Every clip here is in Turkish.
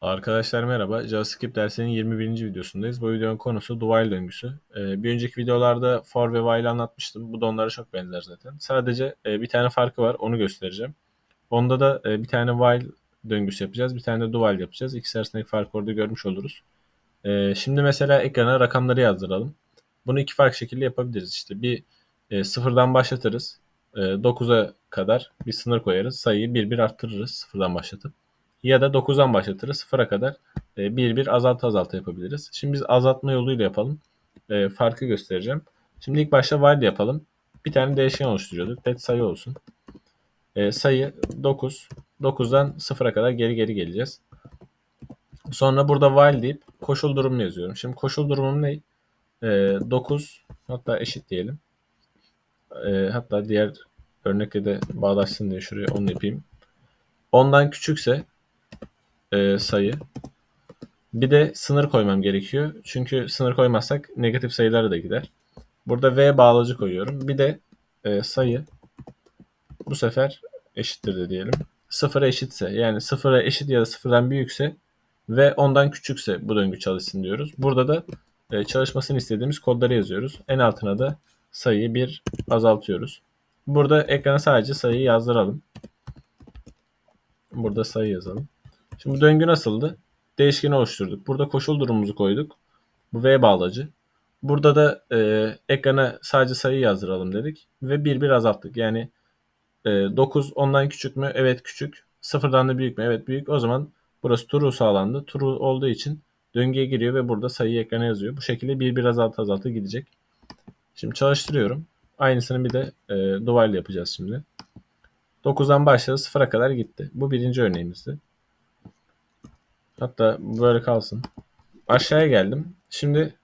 Arkadaşlar merhaba. JavaScript dersinin 21. videosundayız. Bu videonun konusu while döngüsü. Ee, bir önceki videolarda for ve while anlatmıştım. Bu da onlara çok benzer zaten. Sadece e, bir tane farkı var. Onu göstereceğim. Onda da e, bir tane while döngüsü yapacağız. Bir tane de do while yapacağız. İkisi arasındaki farkı orada görmüş oluruz. E, şimdi mesela ekrana rakamları yazdıralım. Bunu iki farklı şekilde yapabiliriz. İşte bir e, sıfırdan başlatırız. E, 9'a kadar bir sınır koyarız. Sayıyı bir bir arttırırız sıfırdan başlatıp. Ya da 9'dan başlatırız 0'a kadar e, bir bir azaltı azaltı yapabiliriz. Şimdi biz azaltma yoluyla yapalım. E, farkı göstereceğim. Şimdi ilk başta while yapalım. Bir tane değişken oluşturuyorduk. Let sayı olsun. E, sayı 9. 9'dan 0'a kadar geri geri geleceğiz. Sonra burada while deyip koşul durumunu yazıyorum. Şimdi koşul durumum ne? E, 9 hatta eşit diyelim. E, hatta diğer örnekle de bağdaşsın diye şuraya onu yapayım. 10'dan küçükse e, sayı. Bir de sınır koymam gerekiyor. Çünkü sınır koymazsak negatif sayılar da gider. Burada v bağlacı koyuyorum. Bir de e, sayı bu sefer eşittir de diyelim. Sıfıra eşitse yani sıfıra eşit ya da sıfırdan büyükse ve ondan küçükse bu döngü çalışsın diyoruz. Burada da e, çalışmasını istediğimiz kodları yazıyoruz. En altına da sayıyı bir azaltıyoruz. Burada ekrana sadece sayıyı yazdıralım. Burada sayı yazalım. Şimdi bu döngü nasıldı? Değişkeni oluşturduk. Burada koşul durumumuzu koyduk. Bu V bağlacı. Burada da e, ekrana sadece sayı yazdıralım dedik. Ve bir bir azalttık. Yani e, 9 ondan küçük mü? Evet küçük. Sıfırdan da büyük mü? Evet büyük. O zaman burası true sağlandı. True olduğu için döngüye giriyor ve burada sayıyı ekrana yazıyor. Bu şekilde bir bir azaltı azaltı gidecek. Şimdi çalıştırıyorum. Aynısını bir de e, duvarla yapacağız şimdi. 9'dan başladı 0'a kadar gitti. Bu birinci örneğimizdi. Hatta böyle kalsın. Aşağıya geldim. Şimdi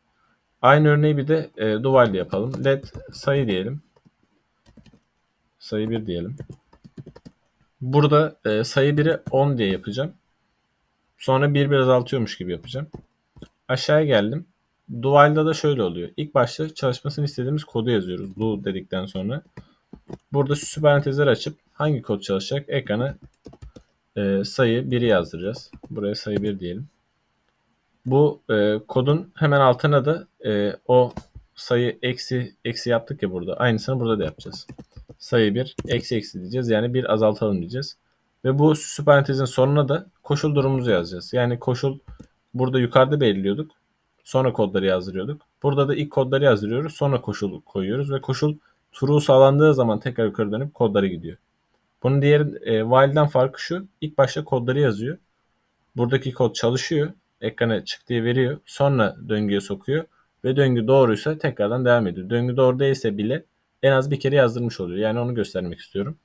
aynı örneği bir de e, duvarla yapalım. Let sayı diyelim. Sayı 1 diyelim. Burada e, sayı 1'i 10 diye yapacağım. Sonra 1 bir azaltıyormuş gibi yapacağım. Aşağıya geldim. Do da şöyle oluyor. İlk başta çalışmasını istediğimiz kodu yazıyoruz. Do dedikten sonra. Burada parantezler açıp hangi kod çalışacak ekrana e, sayı 1'i yazdıracağız. Buraya sayı 1 diyelim. Bu e, kodun hemen altına da e, o sayı eksi eksi yaptık ya burada. Aynısını burada da yapacağız. Sayı 1 eksi eksi diyeceğiz. Yani bir azaltalım diyeceğiz. Ve bu süslü sonuna da koşul durumumuzu yazacağız. Yani koşul burada yukarıda belirliyorduk. Sonra kodları yazdırıyorduk. Burada da ilk kodları yazdırıyoruz. Sonra koşul koyuyoruz ve koşul true sağlandığı zaman tekrar yukarı dönüp kodları gidiyor. Bunun diğer e, while'den farkı şu. İlk başta kodları yazıyor. Buradaki kod çalışıyor. Ekrana çıktığı veriyor. Sonra döngüye sokuyor. Ve döngü doğruysa tekrardan devam ediyor. Döngü doğru değilse bile en az bir kere yazdırmış oluyor. Yani onu göstermek istiyorum.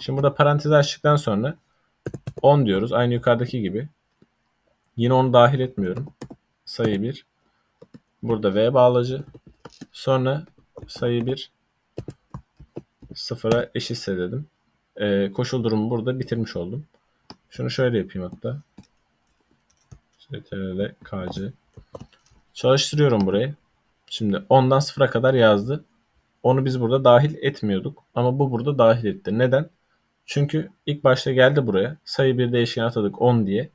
Şimdi burada parantez açtıktan sonra 10 diyoruz. Aynı yukarıdaki gibi. Yine onu dahil etmiyorum. Sayı 1. Burada V bağlacı. Sonra sayı 1 sıfıra eşitse dedim e, koşul durumu burada bitirmiş oldum. Şunu şöyle yapayım hatta. CTRL KC. Çalıştırıyorum burayı. Şimdi 10'dan 0'a kadar yazdı. Onu biz burada dahil etmiyorduk. Ama bu burada dahil etti. Neden? Çünkü ilk başta geldi buraya. Sayı bir değişken atadık 10 diye.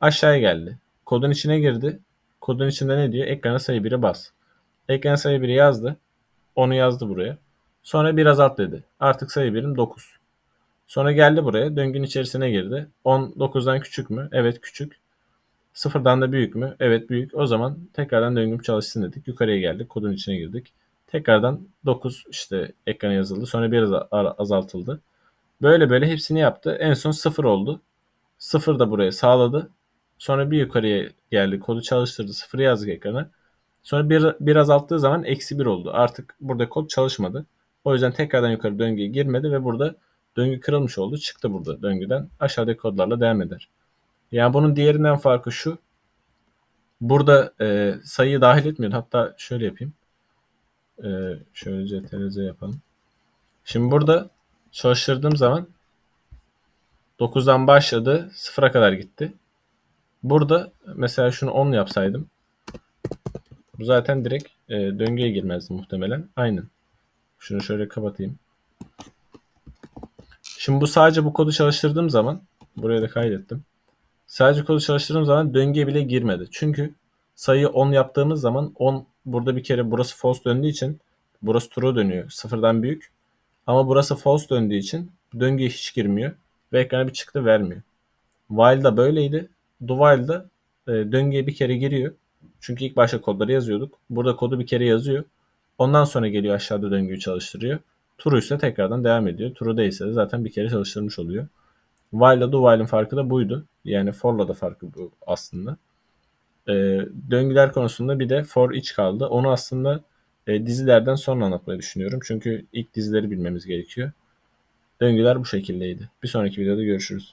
Aşağıya geldi. Kodun içine girdi. Kodun içinde ne diyor? Ekrana sayı 1'i bas. Ekrana sayı 1'i yazdı. Onu yazdı buraya. Sonra biraz alt dedi. Artık sayı birim 9. Sonra geldi buraya. Döngünün içerisine girdi. 19'dan küçük mü? Evet küçük. Sıfırdan da büyük mü? Evet büyük. O zaman tekrardan döngüm çalışsın dedik. Yukarıya geldik. Kodun içine girdik. Tekrardan 9 işte ekrana yazıldı. Sonra biraz azaltıldı. Böyle böyle hepsini yaptı. En son 0 oldu. 0 da buraya sağladı. Sonra bir yukarıya geldi. Kodu çalıştırdı. 0 yazdık ekrana. Sonra bir, bir azalttığı zaman eksi 1 oldu. Artık burada kod çalışmadı. O yüzden tekrardan yukarı döngüye girmedi ve burada Döngü kırılmış oldu. Çıktı burada döngüden. Aşağıdaki kodlarla devam eder. Yani bunun diğerinden farkı şu. Burada e, sayıyı dahil etmiyor. Hatta şöyle yapayım. E, şöyle CTRZ yapalım. Şimdi burada çalıştırdığım zaman 9'dan başladı. 0'a kadar gitti. Burada mesela şunu 10 yapsaydım. Bu zaten direkt e, döngüye girmezdi muhtemelen. Aynen. Şunu şöyle kapatayım. Şimdi bu sadece bu kodu çalıştırdığım zaman buraya da kaydettim. Sadece kodu çalıştırdığım zaman döngüye bile girmedi. Çünkü sayıyı 10 yaptığımız zaman 10 burada bir kere burası false döndüğü için burası true dönüyor. Sıfırdan büyük. Ama burası false döndüğü için döngüye hiç girmiyor ve ekrana bir çıktı vermiyor. While'da böyleydi. Do while'da e, döngüye bir kere giriyor. Çünkü ilk başta kodları yazıyorduk. Burada kodu bir kere yazıyor. Ondan sonra geliyor aşağıda döngüyü çalıştırıyor. True ise tekrardan devam ediyor. True değilse de zaten bir kere çalıştırmış oluyor. While'la do farkı da buydu. Yani for'la da farkı bu aslında. E, döngüler konusunda bir de for each kaldı. Onu aslında e, dizilerden sonra anlatmayı düşünüyorum. Çünkü ilk dizileri bilmemiz gerekiyor. Döngüler bu şekildeydi. Bir sonraki videoda görüşürüz.